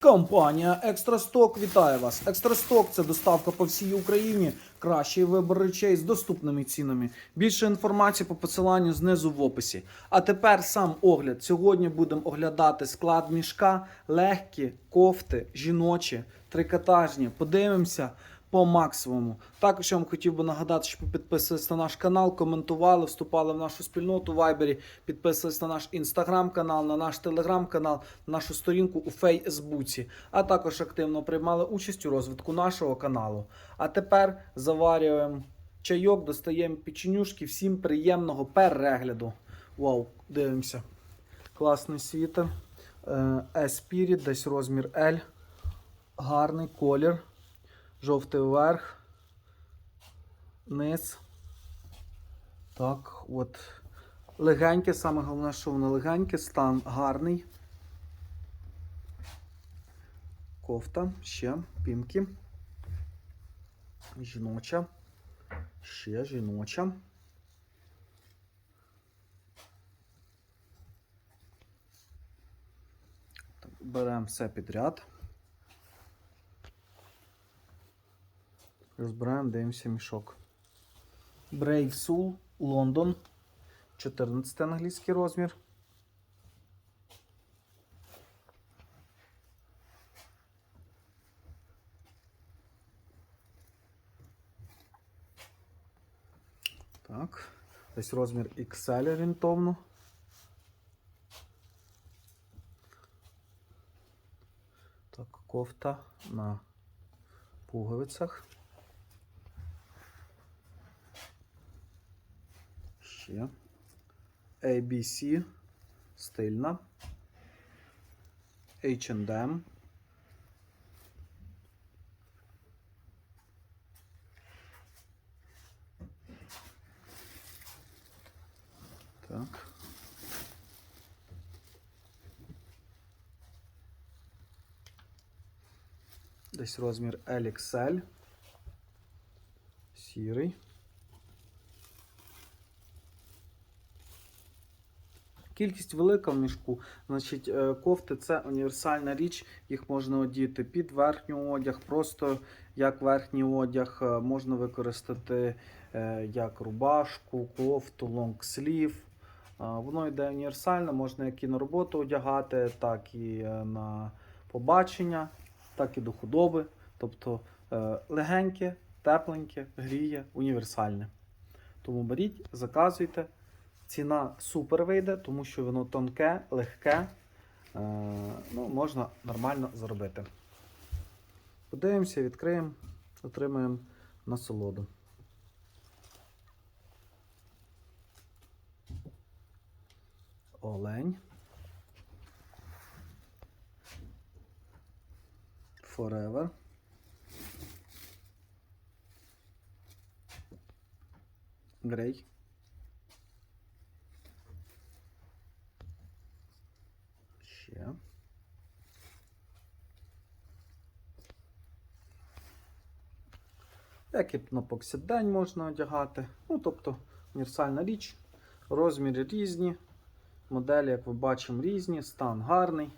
Компанія Екстрасток вітає вас. Екстрасток це доставка по всій Україні. Кращий вибір речей з доступними цінами. Більше інформації по посиланню знизу в описі. А тепер сам огляд. Сьогодні будемо оглядати склад мішка, легкі, кофти, жіночі, трикотажні. Подивимося по максимуму. Також я вам хотів би нагадати, щоб ви підписувались на наш канал, коментували, вступали в нашу спільноту в Вайбері, підписувались на наш інстаграм-канал, на наш телеграм-канал, на нашу сторінку у Фейсбуці, а також активно приймали участь у розвитку нашого каналу. А тепер заварюємо чайок, достаємо печенюшки. Всім приємного перегляду. Вау, дивимося. Класний світер. Еспіріт, десь розмір L. Гарний колір. Жовтий верх. Низ. Так, от. Легеньке, саме головне, що воно легеньке, стан гарний. Кофта, ще пімки. Жіноча. Ще жіноча. Беремо все підряд. Розбираємо, дивимося мішок. Brave Soul, Лондон. 14 англійський розмір. Так. Десь розмір XL орієнтовно. Так, кофта на пуговицях. Ще. ABC стильна. H&M. Так. Десь розмір LXL. Сірий. Кількість велика в мішку. Значить, е, кофти це універсальна річ, їх можна одіти під верхній одяг, просто як верхній одяг, е, можна використати е, як рубашку, кофту, лонгслів. Воно йде універсально, можна як і на роботу одягати, так і на побачення, так і до худоби. Тобто легеньке, тепленьке, гріє, універсальне. Тому беріть, заказуйте. Ціна супер вийде, тому що воно тонке, легке. Е, ну, можна нормально заробити. Подивимося, відкриємо, отримаємо насолоду. Олень. Forever. Грей. Ще. Як і на повсякдень можна одягати. Ну, тобто універсальна річ. Розміри різні. Моделі, як ви бачимо, різні, стан гарний.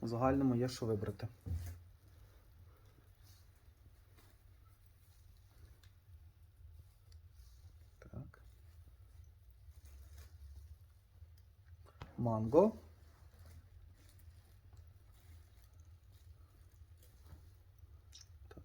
У загальному є що вибрати. Манго. Так,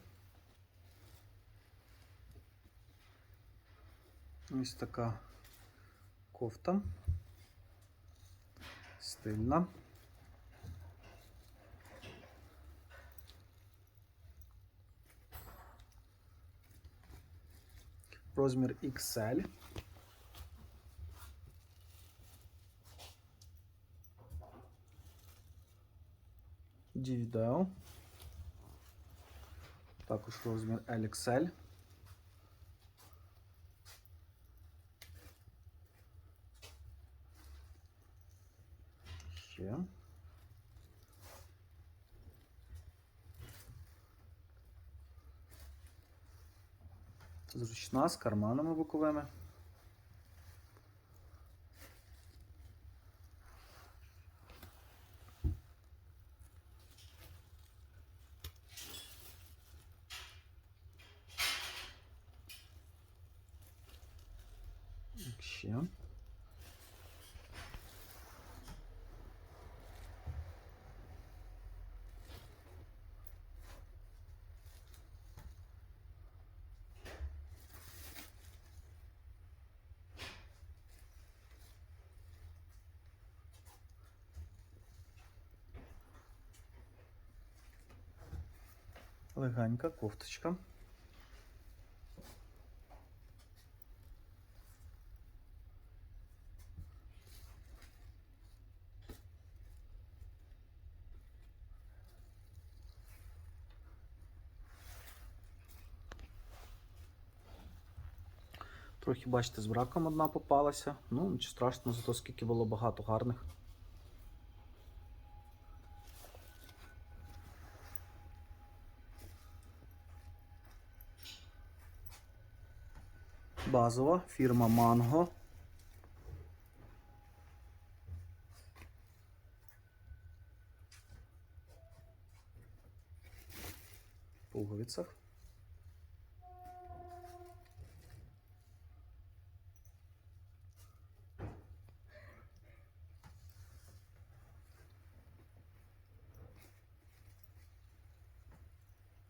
Ось така кофта. Стильна. Розмір XL. Дівідео. Також розмір LXL. Зручна з карманами боковими. Ще. Легенька кофточка. Трохи, бачите, з браком одна попалася. Ну, нічого страшного, зато скільки було багато гарних. Базова фірма Mango. Пуговицях.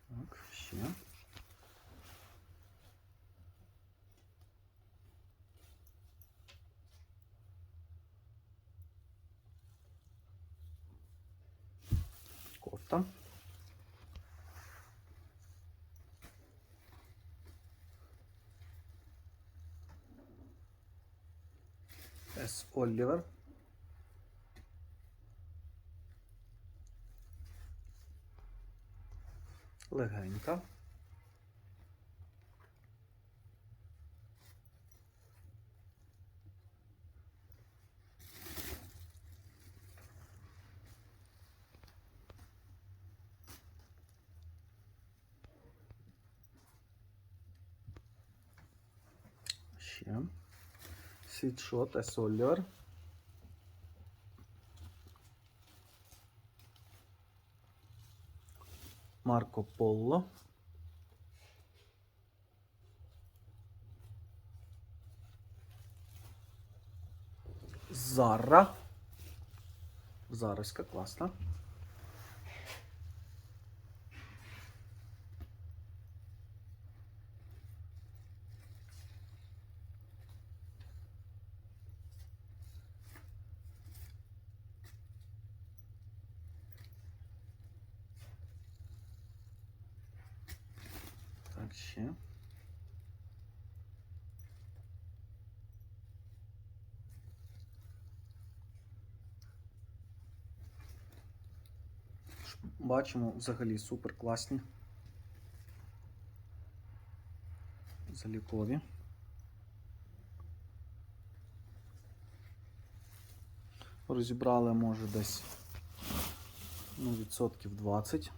Так, ще. Кофта. С. Олівер. Легенька. Ще. Світшот С. Олівер. Марко Поло. Зара. Зараська класна. Так, ще. Бачимо взагалі супер класні. Залікові. Розібрали, може, десь ну, відсотків 20.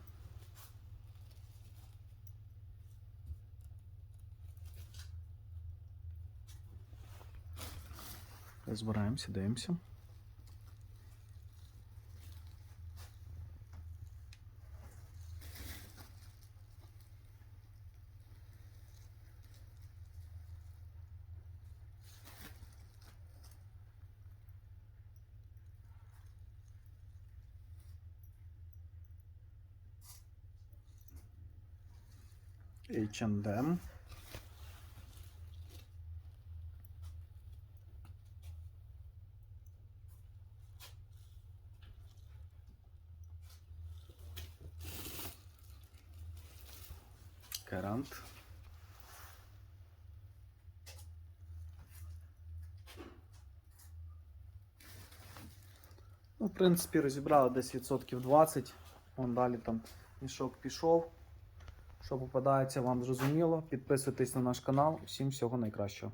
Збираємося, дивимося. H&M. Карант. Ну, в принципі, розібрали десь відсотків 20. Вон далі там мішок пішов. Що попадається, вам зрозуміло. Підписуйтесь на наш канал. Всім всього найкращого.